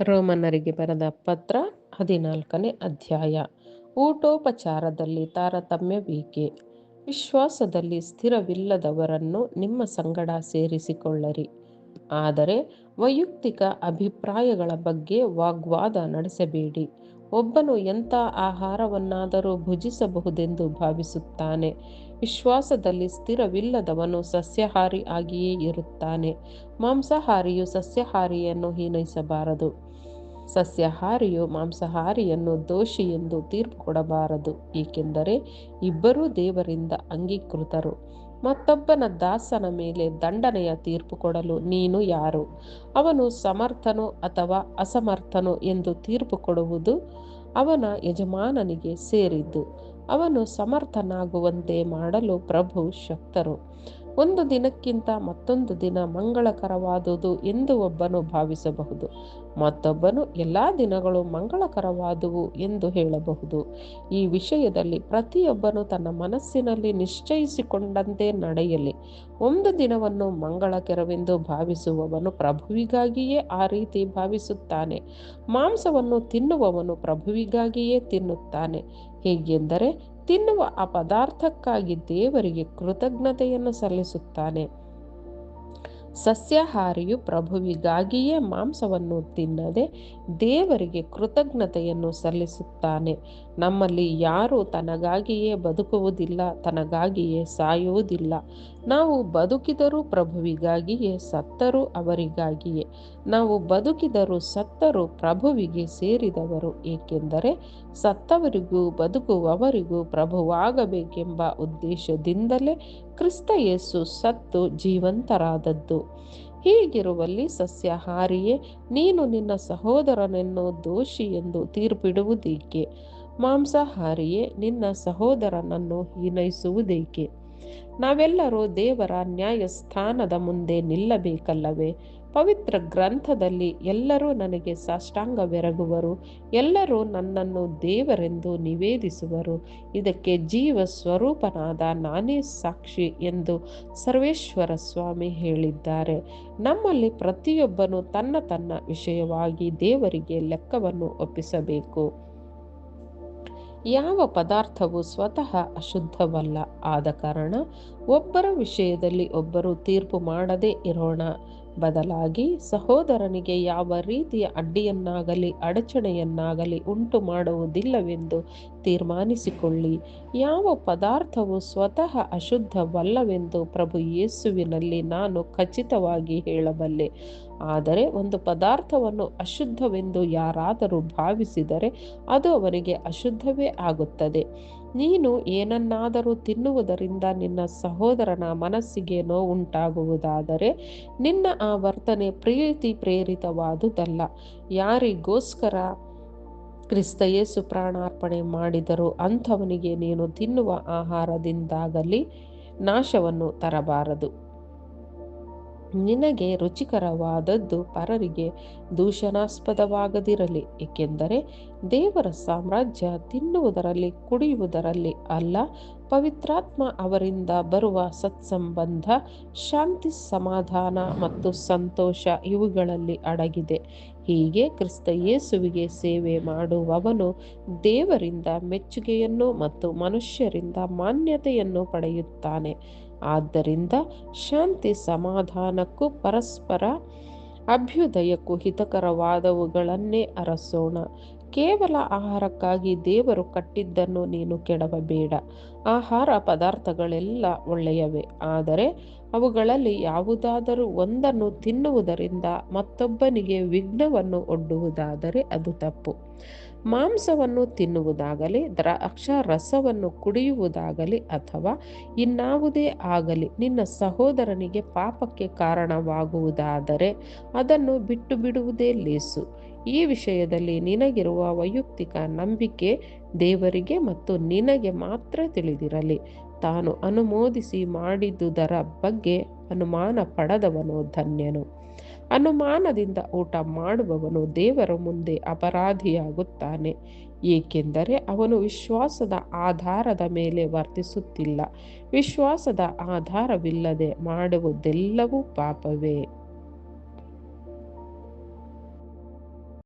ರೋಮನ್ನರಿಗೆ ಬರೆದ ಪತ್ರ ಹದಿನಾಲ್ಕನೇ ಅಧ್ಯಾಯ. ಊಟೋಪಚಾರದಲ್ಲಿ ತಾರತಮ್ಯವೇಕೆ ವಿಶ್ವಾಸದಲ್ಲಿ ಸ್ಥಿರವಿಲ್ಲದವರನ್ನು ನಿಮ್ಮ ಸಂಗಡ ಸೇರಿಸಿಕೊಳ್ಳರಿ. ಆದರೆ ವೈಯಕ್ತಿಕ ಅಭಿಪ್ರಾಯಗಳ ಬಗ್ಗೆ ವಾಗ್ವಾದ ನಡೆಸಬೇಡಿ. ಒಬ್ಬನು ಎಂಥ ಆಹಾರವನ್ನಾದರೂ ಭುಜಿಸಬಹುದೆಂದು ಭಾವಿಸುತ್ತಾನೆ. ವಿಶ್ವಾಸದಲ್ಲಿ ಸ್ಥಿರವಿಲ್ಲದವನು ಸಸ್ಯಾಹಾರಿ ಆಗಿಯೇ ಇರುತ್ತಾನೆ. ಮಾಂಸಾಹಾರಿಯು ಸಸ್ಯಾಹಾರಿಯನ್ನು ಹೀನೈಸಬಾರದು. ಸಸ್ಯಾಹಾರಿಯು ಮಾಂಸಾಹಾರಿಯನ್ನು ದೋಷಿ ಎಂದು ತೀರ್ಪು ಕೊಡಬಾರದು, ಏಕೆಂದರೆ ಇಬ್ಬರೂ ದೇವರಿಂದ ಅಂಗೀಕೃತರು. ಮತ್ತೊಬ್ಬನ ದಾಸನ ಮೇಲೆ ದಂಡನೆಯ ತೀರ್ಪು ಕೊಡಲು ನೀನು ಯಾರು? ಅವನು ಸಮರ್ಥನೋ ಅಥವಾ ಅಸಮರ್ಥನೋ ಎಂದು ತೀರ್ಪು ಕೊಡುವುದು ಅವನ ಯಜಮಾನನಿಗೆ ಸೇರಿದ್ದು, ಅವನು ಸಮರ್ಥನಾಗುವಂತೆ ಮಾಡಲು ಪ್ರಭು ಶಕ್ತರು. ಒಂದು ದಿನಕ್ಕಿಂತ ಮತ್ತೊಂದು ದಿನ ಮಂಗಳಕರವಾದುದು ಎಂದು ಒಬ್ಬನು ಭಾವಿಸಬಹುದು. ಮತ್ತೊಬ್ಬನು ಎಲ್ಲ ದಿನಗಳು ಮಂಗಳಕರವಾದುವು ಎಂದು ಹೇಳಬಹುದು. ಈ ವಿಷಯದಲ್ಲಿ ಪ್ರತಿಯೊಬ್ಬನು ತನ್ನ ಮನಸ್ಸಿನಲ್ಲಿ ನಿಶ್ಚಯಿಸಿಕೊಂಡಂತೆ ನಡೆಯಲಿ. ಒಂದು ದಿನವನ್ನು ಮಂಗಳಕರವೆಂದು ಭಾವಿಸುವವನು ಪ್ರಭುವಿಗಾಗಿಯೇ ಆ ರೀತಿ ಭಾವಿಸುತ್ತಾನೆ. ಮಾಂಸವನ್ನು ತಿನ್ನುವವನು ಪ್ರಭುವಿಗಾಗಿಯೇ ತಿನ್ನುತ್ತಾನೆ. ಹೇಗೆಂದರೆ ತಿನ್ನುವ ಆ ಪದಾರ್ಥಕ್ಕಾಗಿ ದೇವರಿಗೆ ಕೃತಜ್ಞತೆಯನ್ನು ಸಲ್ಲಿಸುತ್ತಾನೆ. ಸಸ್ಯಾಹಾರಿಯು ಪ್ರಭುವಿಗಾಗಿಯೇ ಮಾಂಸವನ್ನು ತಿನ್ನದೆ ದೇವರಿಗೆ ಕೃತಜ್ಞತೆಯನ್ನು ಸಲ್ಲಿಸುತ್ತಾನೆ. ನಮ್ಮಲ್ಲಿ ಯಾರು ತನಗಾಗಿಯೇ ಬದುಕುವುದಿಲ್ಲ, ತನಗಾಗಿಯೇ ಸಾಯುವುದಿಲ್ಲ. ನಾವು ಬದುಕಿದರೂ ಪ್ರಭುವಿಗಾಗಿಯೇ, ಸತ್ತರೂ ಅವರಿಗಾಗಿಯೇ. ನಾವು ಬದುಕಿದರೂ ಸತ್ತರೂ ಪ್ರಭುವಿಗೆ ಸೇರಿದವರು, ಏಕೆಂದರೆ ಸತ್ತವರಿಗೂ ಬದುಕುವವರಿಗೂ ಪ್ರಭುವಾಗಬೇಕೆಂಬ ಉದ್ದೇಶದಿಂದಲೇ ಕ್ರಿಸ್ತ ಯೇಸು ಸತ್ತು ಜೀವಂತರಾದದ್ದು. ಹೀಗಿರುವಲ್ಲಿ ಸಸ್ಯಾಹಾರಿಯೇ, ನೀನು ನಿನ್ನ ಸಹೋದರನನ್ನು ದೋಷಿ ಎಂದು ತೀರ್ಪಿಡುವುದೇಕೆ? ಮಾಂಸಾಹಾರಿಯೇ, ನಿನ್ನ ಸಹೋದರನನ್ನು ಹೀನೈಸುವುದೇಕೆ? ನಾವೆಲ್ಲರೂ ದೇವರ ನ್ಯಾಯಸ್ಥಾನದ ಮುಂದೆ ನಿಲ್ಲಬೇಕಲ್ಲವೇ? ಪವಿತ್ರ ಗ್ರಂಥದಲ್ಲಿ ಎಲ್ಲರೂ ನನಗೆ ಸಾಷ್ಟಾಂಗವೆರಗುವರು, ಎಲ್ಲರೂ ನನ್ನನ್ನು ದೇವರೆಂದು ನಿವೇದಿಸುವರು. ಇದಕ್ಕೆ ಜೀವ ಸ್ವರೂಪನಾದ ನಾನೇ ಸಾಕ್ಷಿ ಎಂದು ಸರ್ವೇಶ್ವರ ಸ್ವಾಮಿ ಹೇಳಿದ್ದಾರೆ. ನಮ್ಮಲ್ಲಿ ಪ್ರತಿಯೊಬ್ಬನು ತನ್ನ ತನ್ನ ವಿಷಯವಾಗಿ ದೇವರಿಗೆ ಲೆಕ್ಕವನ್ನು ಒಪ್ಪಿಸಬೇಕು. ಯಾವ ಪದಾರ್ಥವು ಸ್ವತಃ ಅಶುದ್ಧವಲ್ಲ, ಆದ ಕಾರಣ ಒಬ್ಬರ ವಿಷಯದಲ್ಲಿ ಒಬ್ಬರು ತೀರ್ಪು ಮಾಡದೇ ಇರೋಣ. ಬದಲಾಗಿ ಸಹೋದರನಿಗೆ ಯಾವ ರೀತಿಯ ಅಡ್ಡಿಯನ್ನಾಗಲಿ, ಅಡಚಣೆಯನ್ನಾಗಲಿ ಉಂಟು ಮಾಡುವುದಿಲ್ಲವೆಂದು ತೀರ್ಮಾನಿಸಿಕೊಳ್ಳಿ. ಯಾವ ಪದಾರ್ಥವು ಸ್ವತಃ ಅಶುದ್ಧವಲ್ಲವೆಂದು ಪ್ರಭು ಯೇಸುವಿನಲ್ಲಿ ನಾನು ಖಚಿತವಾಗಿ ಹೇಳಬಲ್ಲೆ. ಆದರೆ ಒಂದು ಪದಾರ್ಥವನ್ನು ಅಶುದ್ಧವೆಂದು ಯಾರಾದರೂ ಭಾವಿಸಿದರೆ ಅದು ಅವರಿಗೆ ಅಶುದ್ಧವೇ ಆಗುತ್ತದೆ. ನೀನು ಏನನ್ನಾದರೂ ತಿನ್ನುವುದರಿಂದ ನಿನ್ನ ಸಹೋದರನ ಮನಸ್ಸಿಗೆ ನೋವುಂಟಾಗುವುದಾದರೆ ನಿನ್ನ ಆ ವರ್ತನೆ ಪ್ರೀತಿ ಪ್ರೇರಿತವಾದುದಲ್ಲ. ಯಾರಿಗೋಸ್ಕರ ಕ್ರಿಸ್ತಯೇಸು ಪ್ರಾಣಾರ್ಪಣೆ ಮಾಡಿದರೂ ಅಂಥವನಿಗೆ ನೀನು ತಿನ್ನುವ ಆಹಾರದಿಂದಾಗಲಿ ನಾಶವನ್ನು ತರಬಾರದು. ನಿನಗೆ ರುಚಿಕರವಾದದ್ದು ಪರರಿಗೆ ದೂಷಣಾಸ್ಪದವಾಗದಿರಲಿ, ಏಕೆಂದರೆ ದೇವರ ಸಾಮ್ರಾಜ್ಯ ತಿನ್ನುವುದರಲ್ಲಿ ಕುಡಿಯುವುದರಲ್ಲಿ ಅಲ್ಲ, ಪವಿತ್ರಾತ್ಮ ಅವರಿಂದ ಬರುವ ಸತ್ಸಂಬಂಧ, ಶಾಂತಿ, ಸಮಾಧಾನ ಮತ್ತು ಸಂತೋಷ ಇವುಗಳಲ್ಲಿ ಅಡಗಿದೆ. ಹೀಗೆ ಕ್ರಿಸ್ತ ಯೇಸುವಿಗೆ ಸೇವೆ ಮಾಡುವವನು ದೇವರಿಂದ ಮೆಚ್ಚುಗೆಯನ್ನು ಮತ್ತು ಮನುಷ್ಯರಿಂದ ಮಾನ್ಯತೆಯನ್ನು ಪಡೆಯುತ್ತಾನೆ. ಆದ್ದರಿಂದ ಶಾಂತಿ ಸಮಾಧಾನಕ್ಕೂ ಪರಸ್ಪರ ಅಭ್ಯುದಯಕ್ಕೂ ಹಿತಕರವಾದವುಗಳನ್ನೇ ಅರಸೋಣ. ಕೇವಲ ಆಹಾರಕ್ಕಾಗಿ ದೇವರು ಕಟ್ಟಿದ್ದನ್ನು ನೀನು ಕೆಡವಬೇಡ. ಆಹಾರ ಪದಾರ್ಥಗಳೆಲ್ಲ ಒಳ್ಳೆಯವೇ. ಆದರೆ ಅವುಗಳಲ್ಲಿ ಯಾವುದಾದರೂ ಒಂದನ್ನು ತಿನ್ನುವುದರಿಂದ ಮತ್ತೊಬ್ಬನಿಗೆ ವಿಘ್ನವನ್ನು ಒಡ್ಡುವುದಾದರೆ ಅದು ತಪ್ಪು. ಮಾಂಸವನ್ನು ತಿನ್ನುವುದಾಗಲಿ, ದ್ರಾಕ್ಷ ರಸವನ್ನು ಕುಡಿಯುವುದಾಗಲಿ ಅಥವಾ ಇನ್ನಾವುದೇ ಆಗಲಿ, ನಿನ್ನ ಸಹೋದರನಿಗೆ ಪಾಪಕ್ಕೆ ಕಾರಣವಾಗುವುದಾದರೆ ಅದನ್ನು ಬಿಟ್ಟು ಬಿಡುವುದೇ ಲೇಸು. ಈ ವಿಷಯದಲ್ಲಿ ನಿನಗಿರುವ ವೈಯಕ್ತಿಕ ನಂಬಿಕೆ ದೇವರಿಗೆ ಮತ್ತು ನಿನಗೆ ಮಾತ್ರ ತಿಳಿದಿರಲಿ. ತಾನು ಅನುಮೋದಿಸಿ ಮಾಡಿದುದರ ಬಗ್ಗೆ ಅನುಮಾನ ಪಡದವನು ಧನ್ಯನು. ಅನುಮಾನದಿಂದ ಊಟ ಮಾಡುವವನು ದೇವರ ಮುಂದೆ ಅಪರಾಧಿಯಾಗುತ್ತಾನೆ, ಏಕೆಂದರೆ ಅವನು ವಿಶ್ವಾಸದ ಆಧಾರದ ಮೇಲೆ ವರ್ತಿಸುತ್ತಿಲ್ಲ. ವಿಶ್ವಾಸದ ಆಧಾರವಿಲ್ಲದೆ ಮಾಡುವುದೆಲ್ಲವೂ ಪಾಪವೇ.